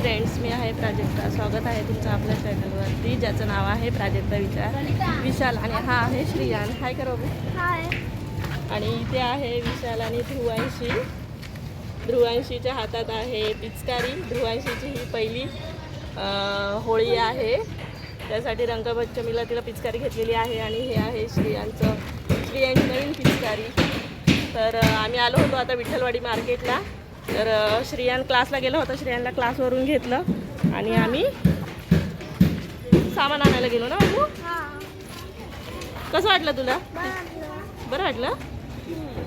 Friends मी आहे प्राजक्ता स्वागत आहे तुमचं आपल्या चॅनलवरती ज्याचं नाव आहे प्राजक्ता विचार. विशाल आणि हा आहे श्रियान. हाय करा बघू. हाय आणि इथे आहे विशाल आणि ध्रुवांशी. ध्रुवांशीच्या हातात आहे पिचकारी. ध्रुवांशीची ही पहिली होळी आहे. त्यासाठी रंगपंचमीला तिला पिचकारी घेतलेली आहे आणि हे आहे श्रियांचं श्रियांची नवीन पिचकारी. तर आम्ही आलो होतो आता विठ्ठलवाडी मार्केटला. तर श्रियान क्लासला गेलो होतं. श्रियानला क्लासवरून घेतलं. आणि आम्ही सामान आणायला गेलो ना बाबू? कसं वाटलं तुला? बरं बरं वाटलं?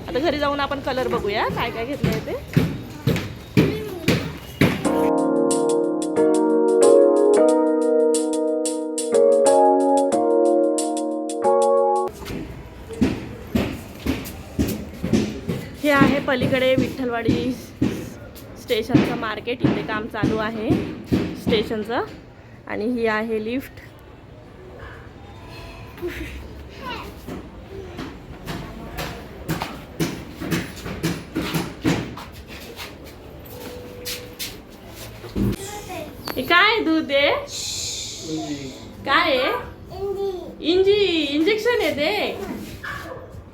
आता घरी जाऊन आपण कलर बघूया. काय काय घेतलंय ते. हे आहे पलीकडे विठ्ठलवाडी स्टेशनचं मार्केट इथे काम चालू आहे स्टेशनचं. आणि ही आहे लिफ्ट. हे काय दूध आहे काय आहे? इंजी. इंजेक्शन आहे ते.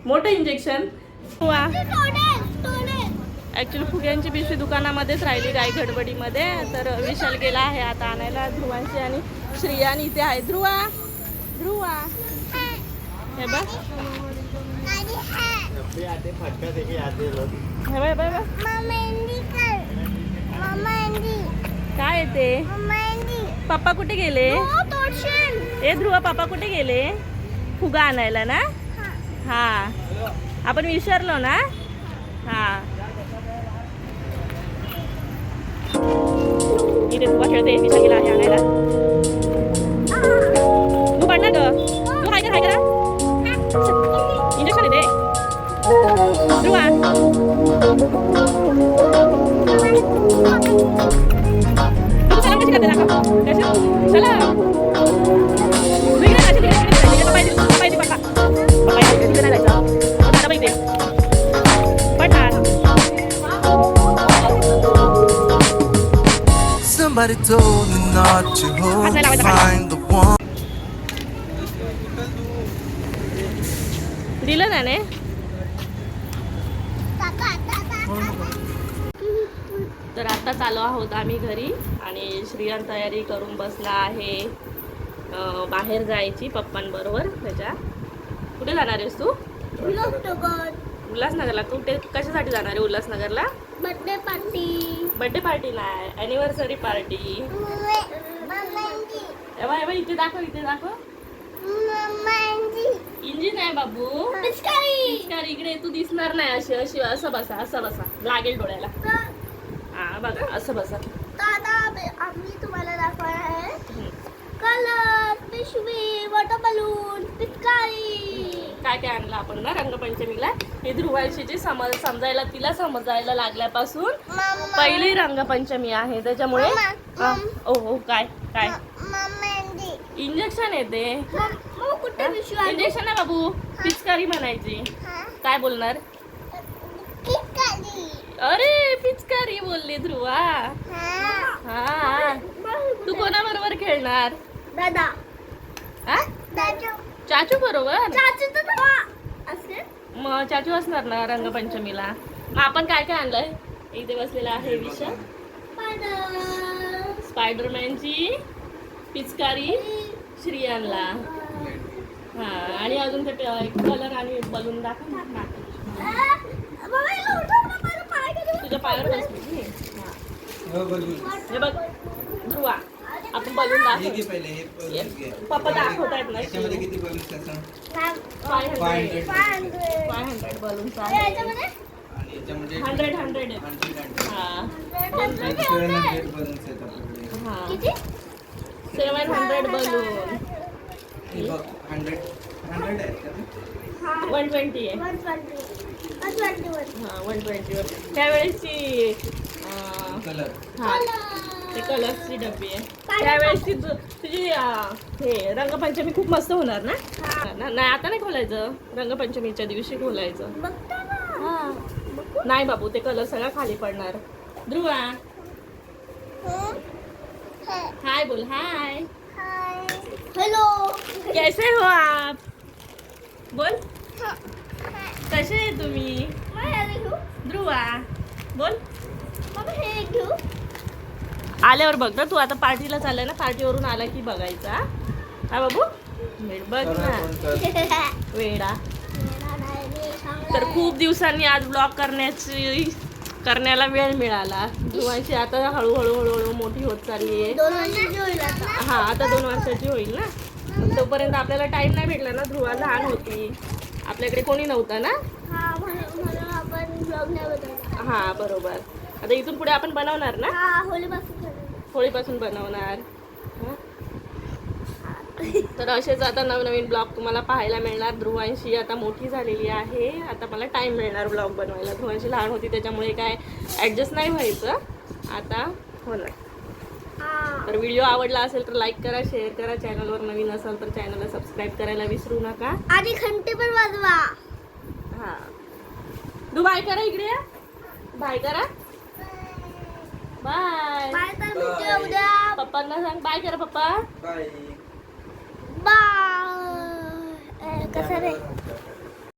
मोठं इंजेक्शन वा. ॲक्च्युली फुग्यांची पिशवी दुकानामध्येच राहिली गाय गडबडीमध्ये तर विशाल गेला आहे आता आणायला. ध्रुवांशी आणि श्रिया आणि इथे आहे. ध्रुवा! ध्रुवा! हे बघ. काय येते ते? पप्पा कुठे गेले? ए ध्रुवा पप्पा कुठे गेले? फुगा आणायला ना? हा हा. आपण विसरलो ना? हा. इथे फुगा खेळते विशाल गेला आहे आणायला तू पडणार ग तू हाय कर हाय करा इंजेक्शन येते ध्रुवा तू सलाम कशी करते दाखव कशी सलाम इकडे ना, इकडे, इकडे, इकडे, इकडे, पाय दे, पाय दे, पप्पा. Somebody told me not to la to find the one. दिलं ना ने काका काका तर आता चालू आहोत आम्ही घरी आणि श्रियान तयारी करून बसला आहे. बाहेर जायची पप्पांबरोबर त्याच्या. कुठे जाणार आहेस तू? उल्हासनगरला. कुठे कशासाठी जाणार आहे उल्हासनगरला? Birthday party. बर्थडे पार्टी नाही ॲनिव्हर्सरी पार्टी एव्हा एव्हा इथे दाखव इथे दाखव. इंजिन आहे बाबू. इकडे तू दिसणार नाही अशी अशी असं बसा असं बसा. लागेल डोळ्याला. हा. बघा असं बसा. दादा आम्ही तुम्हाला दाखवणार आहे. कलर पिशवी वॉटर बलून पिचकारी. काय काय आणलं आपण ना रंगपंचमीला? हे ध्रुवायशीची समज समजायला तिला समजायला लागल्यापासून पहिली रंगपंचमी आहे. त्याच्यामुळे ओ हो काय काय? इंजेक्शन येते? इंजेक्शन आहे बाबू. पिचकारी म्हणायची? काय बोलणार? अरे पिचकारी बोलली ध्रुवा. हा. हा. तू कोणाबरोबर खेळणार? दादा. हा? दादा. चाचू बरोबर? मग चाचू असणार ना रंगपंचमीला. मग आपण काय काय आणलंय? इथे बसलेला आहे पण स्पायडरमॅनची पिचकारी श्रियांला हा आणि अजून ते कलर आणि बलून दाखव. तुझ्या पायावर बसली. हे बघ. ध्रुवा आपण बलून दाखव पप्पा दाखवत आहेत ना five hundred five hundred hundred. Hundred हा हा। Seven hundred balloon one twenty आहे हा वन ट्वेंटीवर त्यावेळेसची अं, हा। ते कलर्सची डब्बी आहे. त्यावेळेसची तु- तुझी हे रंगपंचमी खूप मस्त होणार ना? नाही आता नाही खोलायचं. रंगपंचमीच्या दिवशी खोलायचं. हा. नाही बाबू ते कलर सगळा खाली पडणार. ध्रुवा. हाय बोल. हाय हेलो कैसे हो आप? बोल. कसे आहे तुम्ही? ध्रुवा. बोल. हे. घेऊ आल्यावर बघ ना तू आता पार्टीला चाललाय ना पार्टीवरून आला की बघायचा. हा बाबू? बघ ना. वेडा. तर खूप दिवसांनी आज ब्लॉग करण्याची करण्याला वेळ मिळाला. ध्रुवांशी आता हळूहळू हळूहळू मोठी होत चालली आहे हा आता दोन वर्षाची होईल ना. तोपर्यंत आपल्याला टाइम नाही भेटला ना ध्रुवा लहान होती. आपल्याकडे कोणी नव्हतं ना? हा म्हणून म्हणून आपण ब्लॉग नाही बनवला हा बरोबर. आता इथून पुढे आपण बनवणार ना? हा. होळीपासून बनवणार. हं? तर असेच आता नवनवीन ब्लॉग तुम्हाला पाहायला मिळणार. ध्रुवांशी आता मोठी झालेली आहे. आता मला टाइम मिळणार ब्लॉग बनवायला. ध्रुवांशी लहान होती त्याच्यामुळे काय ॲडजस्ट नाही व्हायचं. आता होणार. हा. तर व्हिडिओ आवडला असेल तर लाईक करा शेअर करा. चॅनलवर नवीन असाल तर चॅनलला सबस्क्राईब करायला विसरू नका. आणि घंटे पण वाजवा. हा. तू बाय करा इकडे. बाय करा. बाय बाय तर भेटूया उद्या पप्पांना सांग बाय करा पप्पा बाय कसं रे